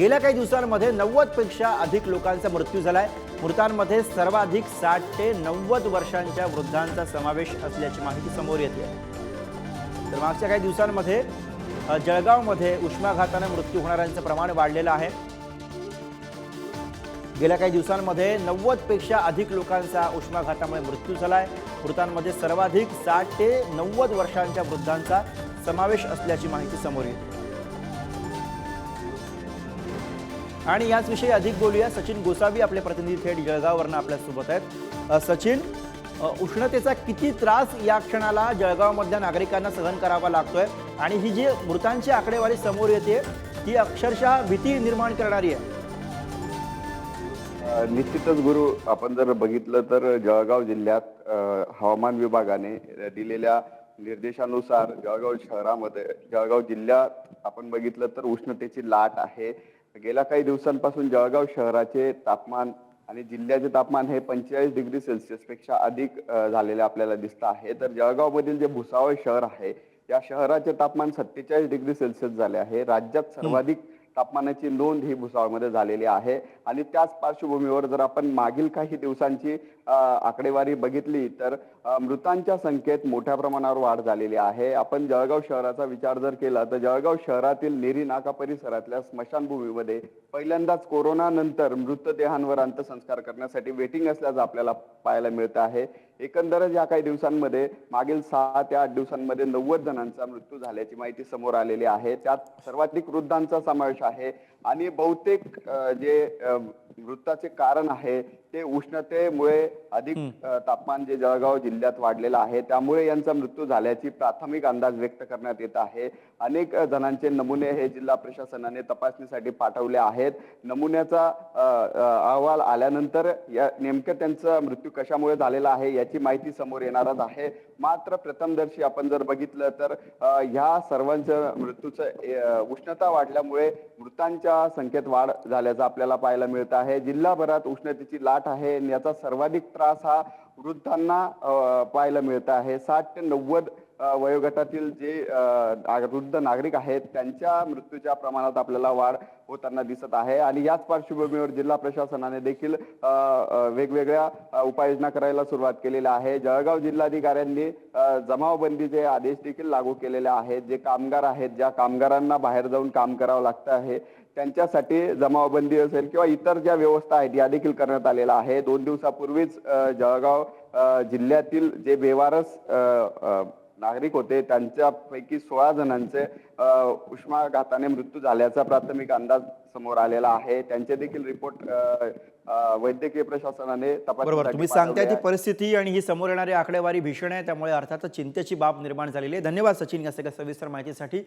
गेल्या काही दिवसांमध्ये नव्वदपेक्षा अधिक लोकांचा मृत्यू झालाय. मृतांमध्ये सर्वाधिक साठ ते नव्वद वर्षांच्या वृद्धांचा समावेश असल्याची माहिती समोर येते. तर मागच्या काही दिवसांमध्ये जळगावमध्ये उष्माघाताने मृत्यू होणाऱ्यांचं प्रमाण वाढलेलं आहे. गेल्या काही दिवसांमध्ये नव्वदपेक्षा अधिक लोकांचा उष्माघातामुळे मृत्यू झालाय. मृतांमध्ये सर्वाधिक साठ ते नव्वद वर्षांच्या वृद्धांचा समावेश असल्याची माहिती समोर येते. आणि याचविषयी अधिक बोलूया. सचिन गोसावी आपले प्रतिनिधी थेट जळगाववरनं आपल्यासोबत आहेत. सचिन उष्णतेचा किती त्रास या क्षणाला जळगावमधल्या नागरिकांना सहन करावा लागतोय? आणि ही जी मृतांची आकडेवारी समोर येते ती अक्षरशः भीती निर्माण करणारी आहे. निश्चितच गुरु आपण जर बघितलं तर जळगाव जिल्ह्यात हवामान विभागाने दिलेल्या निर्देशानुसार जळगाव शहरामध्ये जळगाव जिल्ह्यात आपण बघितलं तर उष्णतेची लाट आहे. गेल्या काही दिवसांपासून जळगाव शहराचे तापमान आणि जिल्ह्याचे तापमान हे पंचेचाळीस डिग्री सेल्सिअसपेक्षा अधिक झालेले आपल्याला दिसत आहे. तर जळगावमधील जे भुसावळ शहर आहे या शहराचे तापमान सत्तेचाळीस डिग्री सेल्सिअस झाले आहे. राज्यात सर्वाधिक तापमानाची नोंद ही भुसावळमध्ये झालेली आहे. आणि त्याच पार्श्वभूमीवर जर आपण मागील काही दिवसांची आकडेवारी बघितली तर मृतांच्या संख्येत मोठ्या प्रमाणावर वाढ झालेली आहे. आपण जळगाव शहराचा विचार जर केला तर जळगाव शहरातील नेरी नाका परिसरातल्या स्मशानभूमीमध्ये पहिल्यांदाच कोरोना नंतर मृतदेहांवर अंत्यसंस्कार करण्यासाठी वेटिंग असल्याचं आपल्याला पाहायला मिळतं आहे. एकंदरच या काही दिवसांमध्ये मागील सहा ते आठ दिवसांमध्ये नव्वद जणांचा मृत्यू झाल्याची माहिती समोर आलेली आहे. त्यात सर्वाधिक वृद्धांचा समावेश आहे आणि बहुतेक जे अ, मृताचे कारण आहे ते उष्णतेमुळे अधिक तापमान जे जळगाव जिल्ह्यात वाढलेलं आहे त्यामुळे यांचा मृत्यू झाल्याची प्राथमिक अंदाज व्यक्त करण्यात येत आहे. अनेक जणांचे नमुने हे जिल्हा प्रशासनाने तपासणीसाठी पाठवले आहेत. नमुन्याचा अहवाल आल्यानंतर या नेमकं त्यांचा मृत्यू कशामुळे झालेला आहे याची माहिती समोर येणारच आहे. मात्र प्रथमदर्शी आपण जर बघितलं तर ह्या सर्वांच्या मृत्यूचं उष्णता वाढल्यामुळे मृतांच्या संख्येत वाढ झाल्याचं आपल्याला पाहायला मिळत आहे. जिल्हाभरात उष्णतेची लाट आहे याचा सर्वाधिक त्रास हा वृद्धांना पाहायला मिळत आहे. साठ ते नव्वद वयोगटातील जे वृद्ध नागरिक आहेत त्यांच्या मृत्यूच्या प्रमाणात आपल्याला वाढ होताना दिसत आहे. आणि याच पार्श्वभूमीवर जिल्हा प्रशासनाने देखील वेगवेगळ्या उपाययोजना करायला सुरुवात केलेली आहे. जळगाव जिल्हाधिकाऱ्यांनी जमावबंदीचे आदेश देखील लागू केलेले आहेत. जे कामगार आहेत ज्या कामगारांना बाहेर जाऊन काम करावं लागतं आहे त्यांच्यासाठी जमावबंदी असेल किंवा इतर ज्या व्यवस्था आहेत या देखील करण्यात आलेल्या आहे दोन दिवसापूर्वीच जळगाव जिल्ह्यातील जे बेवारस नागरिक होते त्यांच्यापैकी सोळा जणांचे उष्माघाताने मृत्यू झाल्याचा प्राथमिक अंदाज समोर आलेला आहे. त्यांचे देखील रिपोर्ट वैद्यकीय प्रशासनाने बरोबर. तपासणीसाठी तुम्ही सांगताय ती. परिस्थिती आणि ही समोर येणारी आकडेवारी भीषण आहे त्यामुळे अर्थातच चिंतेची बाब निर्माण झालेली आहे. धन्यवाद सचिन या सगळ्या सविस्तर माहितीसाठी.